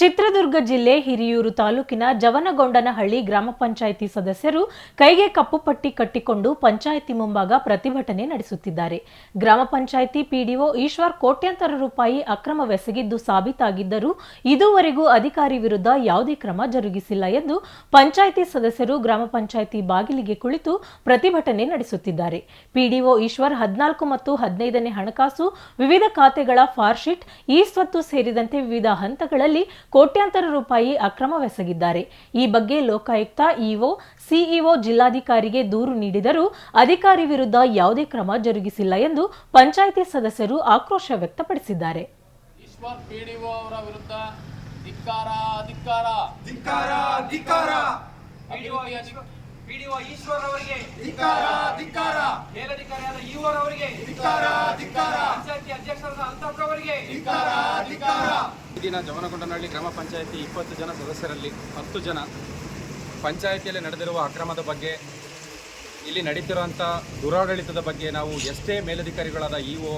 ಚಿತ್ರದುರ್ಗ ಜಿಲ್ಲೆ ಹಿರಿಯೂರು ತಾಲೂಕಿನ ಜವನಗೊಂಡನಹಳ್ಳಿ ಗ್ರಾಮ ಪಂಚಾಯಿತಿ ಸದಸ್ಯರು ಕೈಗೆ ಕಪ್ಪು ಪಟ್ಟಿ ಕಟ್ಟಿಕೊಂಡು ಪಂಚಾಯಿತಿ ಮುಂಭಾಗ ಪ್ರತಿಭಟನೆ ನಡೆಸುತ್ತಿದ್ದಾರೆ. ಗ್ರಾಮ ಪಂಚಾಯಿತಿ ಪಿಡಿಒ ಈಶ್ವರ್ ಕೋಟ್ಯಾಂತರ ರೂಪಾಯಿ ಅಕ್ರಮವೆಸಗಿದ್ದು ಸಾಬೀತಾಗಿದ್ದರೂ ಇದುವರೆಗೂ ಅಧಿಕಾರಿ ವಿರುದ್ಧ ಯಾವುದೇ ಕ್ರಮ ಜರುಗಿಸಿಲ್ಲ ಎಂದು ಪಂಚಾಯಿತಿ ಸದಸ್ಯರು ಗ್ರಾಮ ಪಂಚಾಯಿತಿ ಬಾಗಿಲಿಗೆ ಕುಳಿತು ಪ್ರತಿಭಟನೆ ನಡೆಸುತ್ತಿದ್ದಾರೆ. ಪಿಡಿಒ ಈಶ್ವರ್ ಹದಿನಾಲ್ಕು ಮತ್ತು ಹದಿನೈದನೇ ಹಣಕಾಸು, ವಿವಿಧ ಖಾತೆಗಳ ಫಾರ್ಶೀಟ್, ಈ ಸ್ವತ್ತು ಸೇರಿದಂತೆ ವಿವಿಧ ಹಂತಗಳಲ್ಲಿ ಕೋಟ್ಯಾಂತರ ರೂಪಾಯಿ ಅಕ್ರಮವೆಸಗಿದ್ದಾರೆ ಈ ಬಗ್ಗೆ ಲೋಕಾಯುಕ್ತ ಇಒ ಸಿಇಒ ಜಿಲ್ಲಾಧಿಕಾರಿಗೆ ದೂರು ನೀಡಿದರೂ ಅಧಿಕಾರಿ ವಿರುದ್ಧ ಯಾವುದೇ ಕ್ರಮ ಜರುಗಿಸಿಲ್ಲ ಎಂದು ಪಂಚಾಯಿತಿ ಸದಸ್ಯರು ಆಕ್ರೋಶ ವ್ಯಕ್ತಪಡಿಸಿದ್ದಾರೆ. ಈಶ್ವರ್ ಪಿಡಿಒ ಅವರ ವಿರುದ್ಧ ಧಿಕ್ಕಾರ ಧಿಕ್ಕಾರ. ಧಿಕ್ಕಾರ ಧಿಕ್ಕಾರ. ಅಭಿವೃದ್ಧಿ ಅಧಿ- ಪಿಡಿಒ ಈಶ್ವರ್ ಅವರಿಗೆ ಧಿಕ್ಕಾರ ಧಿಕ್ಕಾರ. ಮೇಲಧಿಕಾರಿಯಾದ ಈವರ್ ಅವರಿಗೆ ಧಿಕ್ಕಾರ ಧಿಕ್ಕಾರ. ಪಂಚಾಯತಿ ಅಧ್ಯಕ್ಷರಾದ ಅಲ್ತಾಫ್ ಅವರಿಗೆ ಧಿಕ್ಕಾರ ಧಿಕ್ಕಾರ. ಈ ದಿನ ಜವನಗೊಂಡನಹಳ್ಳಿ ಗ್ರಾಮ ಪಂಚಾಯಿತಿ ಇಪ್ಪತ್ತು ಜನ ಸದಸ್ಯರಲ್ಲಿ ಹತ್ತು ಜನ ಪಂಚಾಯಿತಿಯಲ್ಲಿ ನಡೆದಿರುವ ಅಕ್ರಮದ ಬಗ್ಗೆ, ಇಲ್ಲಿ ನಡೀತಿರುವಂಥ ದುರಾಡಳಿತದ ಬಗ್ಗೆ ನಾವು ಎಷ್ಟೇ ಮೇಲಧಿಕಾರಿಗಳಾದ E O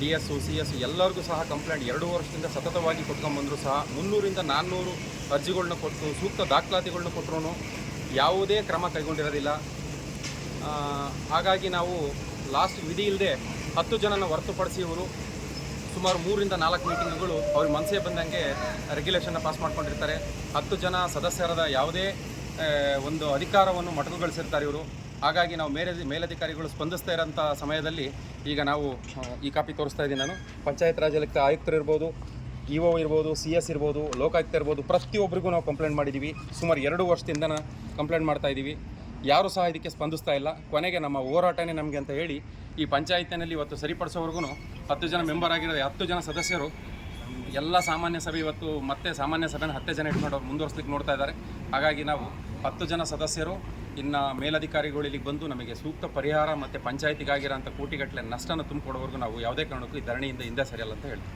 D S C S ಎಲ್ಲರಿಗೂ ಸಹ ಕಂಪ್ಲೇಂಟ್ ಎರಡು ವರ್ಷದಿಂದ ಸತತವಾಗಿ ಕೊಟ್ಕೊಂಡ್ಬಂದರೂ ಸಹ ಮುನ್ನೂರಿಂದ ನಾನ್ನೂರು ಅರ್ಜಿಗಳನ್ನ ಕೊಟ್ಟು, ಸೂಕ್ತ ದಾಖಲಾತಿಗಳನ್ನ ಕೊಟ್ಟರು ಯಾವುದೇ ಕ್ರಮ ಕೈಗೊಂಡಿರೋದಿಲ್ಲ. ಹಾಗಾಗಿ ನಾವು ಲಾಸ್ಟ್ ವಿಧಿ ಇಲ್ಲದೆ ಹತ್ತು ಜನನ ಹೊರತುಪಡಿಸಿ ಇವರು ಸುಮಾರು ಮೂರಿಂದ ನಾಲ್ಕು ಮೀಟಿಂಗ್ಗಳು ಅವ್ರ ಮನಸ್ಸೇ ಬಂದಂಗೆ ರೆಗ್ಯುಲೇಷನ್ನ ಪಾಸ್ ಮಾಡ್ಕೊಂಡಿರ್ತಾರೆ. ಹತ್ತು ಜನ ಸದಸ್ಯರದ ಯಾವುದೇ ಒಂದು ಅಧಿಕಾರವನ್ನು ಮಟಕುಗೊಳಿಸಿರ್ತಾರೆ ಇವರು. ಹಾಗಾಗಿ ನಾವು ಮೇಲೆ, ಮೇಲಧಿಕಾರಿಗಳು ಸ್ಪಂದಿಸ್ತಾ ಇರೋಂಥ ಸಮಯದಲ್ಲಿ ಈಗ ನಾವು ಈ ಕಾಪಿ ತೋರಿಸ್ತಾ ಇದ್ದೀನಿ ನಾನು. ಪಂಚಾಯತ್ ರಾಜ್ ಆಯುಕ್ತರು ಇರ್ಬೋದು ಇ ಒ ಇರ್ಬೋದು, ಸಿ ಎಸ್ ಇರ್ಬೋದು, ಲೋಕಾಯುಕ್ತ ಇರ್ಬೋದು ಪ್ರತಿಯೊಬ್ಬರಿಗೂ ನಾವು ಕಂಪ್ಲೇಂಟ್ ಮಾಡಿದ್ದೀವಿ. ಸುಮಾರು ಎರಡು ವರ್ಷದಿಂದ ಕಂಪ್ಲೇಂಟ್ ಮಾಡ್ತಾ ಇದ್ದೀವಿ. ಯಾರೂ ಸಹ ಇದಕ್ಕೆ ಸ್ಪಂದಿಸ್ತಾ ಇಲ್ಲ. ಕೊನೆಗೆ ನಮ್ಮ ಹೋರಾಟನೇ ನಮಗೆ ಅಂತ ಹೇಳಿ ಈ ಪಂಚಾಯತಿನಲ್ಲಿ ಇವತ್ತು ಸರಿಪಡಿಸೋವರೆಗೂ ಹತ್ತು ಜನ ಮೆಂಬರ್ ಆಗಿರೋ ಹತ್ತು ಜನ ಸದಸ್ಯರು. ಎಲ್ಲ ಸಾಮಾನ್ಯ ಸಭೆ ಇವತ್ತು ಮತ್ತೆ ಸಾಮಾನ್ಯ ಸಭೆನ ಹತ್ತು ಜನ ಇಟ್ಕೊಂಡು ಮುಂದುವರ್ಸ್ಲಿಕ್ಕೆ ನೋಡ್ತಾ ಇದ್ದಾರೆ. ಹಾಗಾಗಿ ನಾವು ಹತ್ತು ಜನ ಸದಸ್ಯರು, ಇನ್ನು ಮೇಲಧಿಕಾರಿಗಳು ಇಲ್ಲಿಗೆ ಬಂದು ನಮಗೆ ಸೂಕ್ತ ಪರಿಹಾರ ಮತ್ತು ಪಂಚಾಯತಿಗಾಗಿರೋಂಥ ಕೋಟಿಗಟ್ಟಲೆ ನಷ್ಟನ ತುಂಬಿಕೊಡೋವರೆಗೂ ನಾವು ಯಾವುದೇ ಕಾರಣಕ್ಕೂ ಈ ಧರಣಿಯಿಂದ ಹಿಂದೆ ಸರಿಯಲ್ಲ ಅಂತ ಹೇಳ್ತೀವಿ.